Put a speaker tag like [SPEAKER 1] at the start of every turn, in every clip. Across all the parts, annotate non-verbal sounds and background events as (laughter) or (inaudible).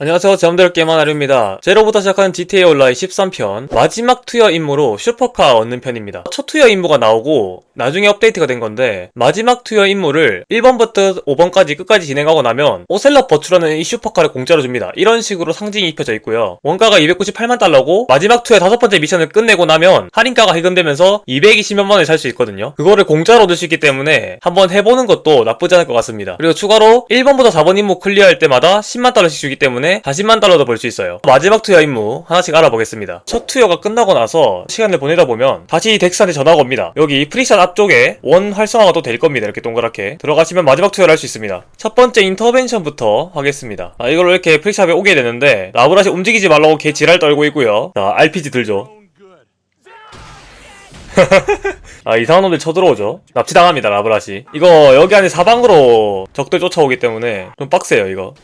[SPEAKER 1] 안녕하세요. 제맘대로 게임한 아류입니다. 제로부터 시작하는 GTA 온라인 13편 마지막 투여 임무로 슈퍼카 얻는 편입니다. 첫 투여 임무가 나오고 나중에 업데이트가 된 건데 마지막 투여 임무를 1번부터 5번까지 끝까지 진행하고 나면 오셀러 버추라는 이 슈퍼카를 공짜로 줍니다. 이런 식으로 상징이 입혀져 있고요. 원가가 298만 달러고 마지막 투여 다섯 번째 미션을 끝내고 나면 할인가가 해금되면서 220만 원에 살 수 있거든요. 그거를 공짜로 얻을 수 있기 때문에 한번 해보는 것도 나쁘지 않을 것 같습니다. 그리고 추가로 1번부터 4번 임무 클리어할 때마다 10만 달러씩 주기 때문에 40만 달러도 벌 수 있어요. 마지막 투여 임무 하나씩 알아보겠습니다. 첫 투여가 끝나고 나서 시간을 보내다 보면 다시 덱스한테 전화가 옵니다. 여기 프리샷 앞쪽에 원 활성화가 또 될 겁니다. 이렇게 동그랗게 들어가시면 마지막 투여를 할 수 있습니다. 첫 번째 인터벤션부터 하겠습니다. 아, 이걸로 이렇게 프리샵에 오게 되는데 라브라시 움직이지 말라고 개 지랄 떨고 있고요. 자, RPG 들죠. (laughs) 아 이상한 놈들 쳐들어오죠 납치당합니다 라브라시 이거 여기 안에 사방으로 적들 쫓아오기 때문에 좀 빡세요 이거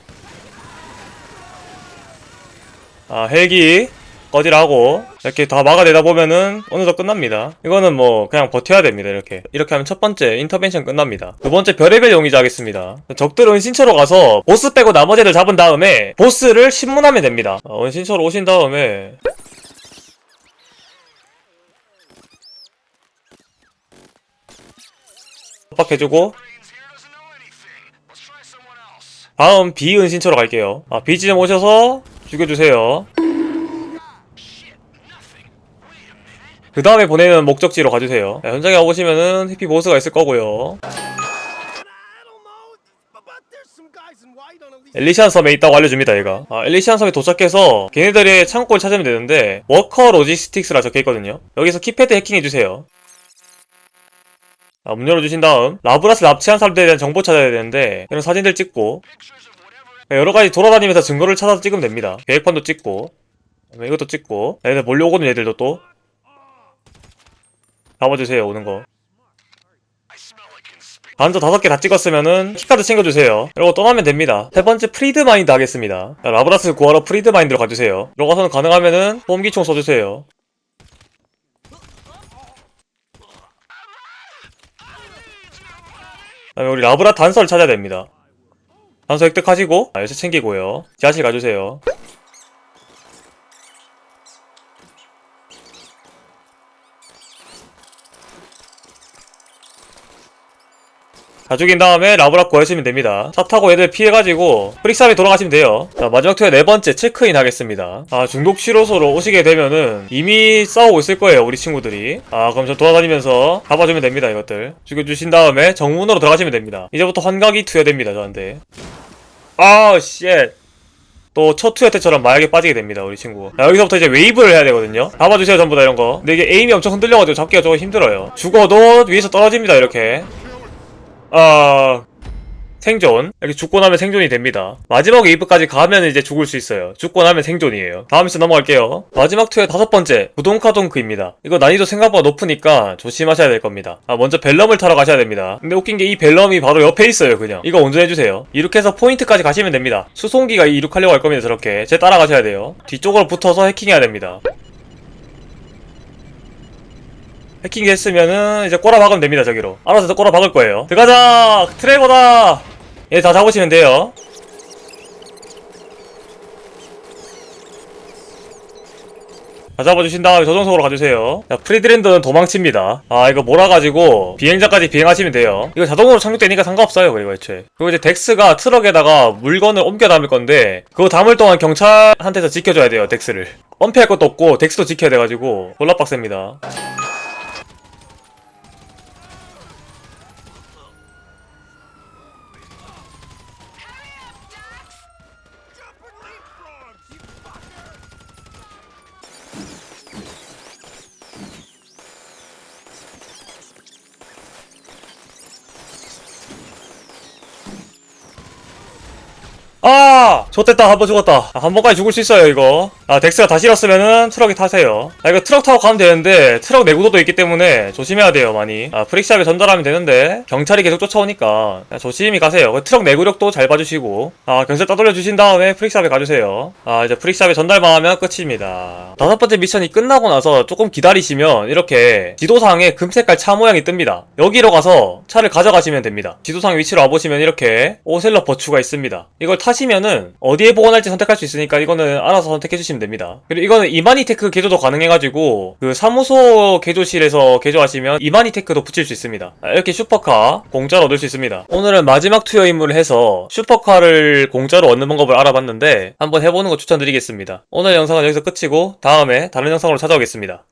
[SPEAKER 1] 아 헬기 꺼지라고 이렇게 다 막아내다 보면은 어느덧 끝납니다. 이거는 뭐 그냥 버텨야 됩니다 이렇게. 이렇게 하면 첫 번째 인터벤션 끝납니다. 두 번째 별의별 용의자 하겠습니다. 적들 은신처로 가서 보스 빼고 나머지 애들 잡은 다음에 보스를 신문하면 됩니다. 어, 은신처로 오신 다음에. 협박해주고 다음 B 은신처로 갈게요. 아 B 지점 오셔서 죽여주세요. 그 다음에 보내는 목적지로 가주세요. 자, 현장에 와보시면은 해피 보스가 있을 거고요. 엘리시안 섬에 있다고 알려줍니다 얘가. 아 엘리시안 섬에 도착해서 걔네들의 창고를 찾으면 되는데 워커 로지스틱스라 적혀있거든요. 여기서 키패드 해킹해주세요. 아, 문 열어주신 다음 라브라스 납치한 사람들에 대한 정보 찾아야 되는데 이런 사진들 찍고. 네, 여러 가지 돌아다니면서 증거를 찾아서 찍으면 됩니다. 계획판도 찍고 그다음에 이것도 찍고. 얘들 몰려오거든 얘들도 또. 잡아주세요 오는 거. 단서 다섯 개 다 찍었으면은 키카드 챙겨주세요. 그리고 떠나면 됩니다. 세 번째 프리드 마인드 하겠습니다. 자, 라브라스 구하러 프리드 마인드로 가주세요. 들어가서는 가능하면은 뽐기총 써주세요. 그다음에 우리 라브라 단서를 찾아야 됩니다. 단서 획득하시고 아, 열쇠 챙기고요. 지하실 가주세요. 다 죽인 다음에 라브라 구하시면 됩니다. 차 타고 얘들 피해가지고 프릭샵에 돌아가시면 돼요. 자 마지막 투어 네 번째 체크인 하겠습니다. 아 중독 치료소로 오시게 되면은 이미 싸우고 있을 거예요 우리 친구들이. 아 그럼 저 돌아다니면서 잡아주면 됩니다 이것들. 죽여주신 다음에 정문으로 들어가시면 됩니다. 이제부터 환각이 투여됩니다 저한테. 아 쉣. 또첫 투여 때처럼 마약에 빠지게 됩니다 우리 친구 자, 여기서부터 이제 웨이브를 해야 되거든요 잡아주세요 전부 다 이런 거 근데 이게 에임이 엄청 흔들려가지고 잡기가 조금 힘들어요 죽어도 위에서 떨어집니다 이렇게 아 생존. 이렇게 죽고 나면 생존이 됩니다. 마지막 웨이브까지 가면 이제 죽을 수 있어요. 죽고 나면 생존이에요. 다음 미션 넘어갈게요. 마지막 투의 다섯 번째 부동카 동크입니다. 이거 난이도 생각보다 높으니까 조심하셔야 될 겁니다. 아 먼저 벨럼을 타러 가셔야 됩니다. 근데 웃긴 게 이 벨럼이 바로 옆에 있어요 그냥. 이거 운전해주세요. 이렇게 해서 포인트까지 가시면 됩니다. 수송기가 이륙하려고 할 겁니다 저렇게. 제 따라가셔야 돼요. 뒤쪽으로 붙어서 해킹해야 됩니다 해킹 했으면은 이제 꼬라박으면 됩니다 저기로. 알아서 꼬라박을 거예요. 들어가자! 트레이버다! 얘 다 잡으시면 돼요. 다 잡아주신 다음에 저정석으로 가주세요. 자 프리드랜드는 도망칩니다. 아 이거 몰아가지고 비행자까지 비행하시면 돼요. 이거 자동으로 착륙되니까 상관없어요 그리고 애초에. 그리고 이제 덱스가 트럭에다가 물건을 옮겨 담을 건데 그거 담을 동안 경찰한테서 지켜줘야 돼요 덱스를. 엄폐할 것도 없고 덱스도 지켜야 돼가지고 졸라 빡셉니다 아! 좋됐다. 한 번 죽었다. 아, 한 번까지 죽을 수 있어요 이거. 아 덱스가 다 실었으면은 트럭이 타세요. 아 이거 트럭 타고 가면 되는데 트럭 내구도도 있기 때문에 조심해야 돼요 많이. 아 프릭샵에 전달하면 되는데 경찰이 계속 쫓아오니까 그냥 조심히 가세요. 그 트럭 내구력도 잘 봐주시고. 아 경찰 따돌려 주신 다음에 프릭샵에 가주세요. 아 이제 프릭샵에 전달만 하면 끝입니다. 다섯 번째 미션이 끝나고 나서 조금 기다리시면 이렇게 지도상에 금색깔 차 모양이 뜹니다. 여기로 가서 차를 가져가시면 됩니다. 지도상 위치로 와보시면 이렇게 오셀러 버추가 있습니다. 이걸 타 시면은 어디에 보관할지 선택할 수 있으니까 이거는 알아서 선택해 주시면 됩니다. 그리고 이거는 이마니테크 개조도 가능해가지고 그 사무소 개조실에서 개조하시면 이마니테크도 붙일 수 있습니다. 아, 이렇게 슈퍼카 공짜로 얻을 수 있습니다. 오늘은 마지막 투여 임무를 해서 슈퍼카를 공짜로 얻는 방법을 알아봤는데 한번 해보는 거 추천드리겠습니다. 오늘 영상은 여기서 끝이고 다음에 다른 영상으로 찾아오겠습니다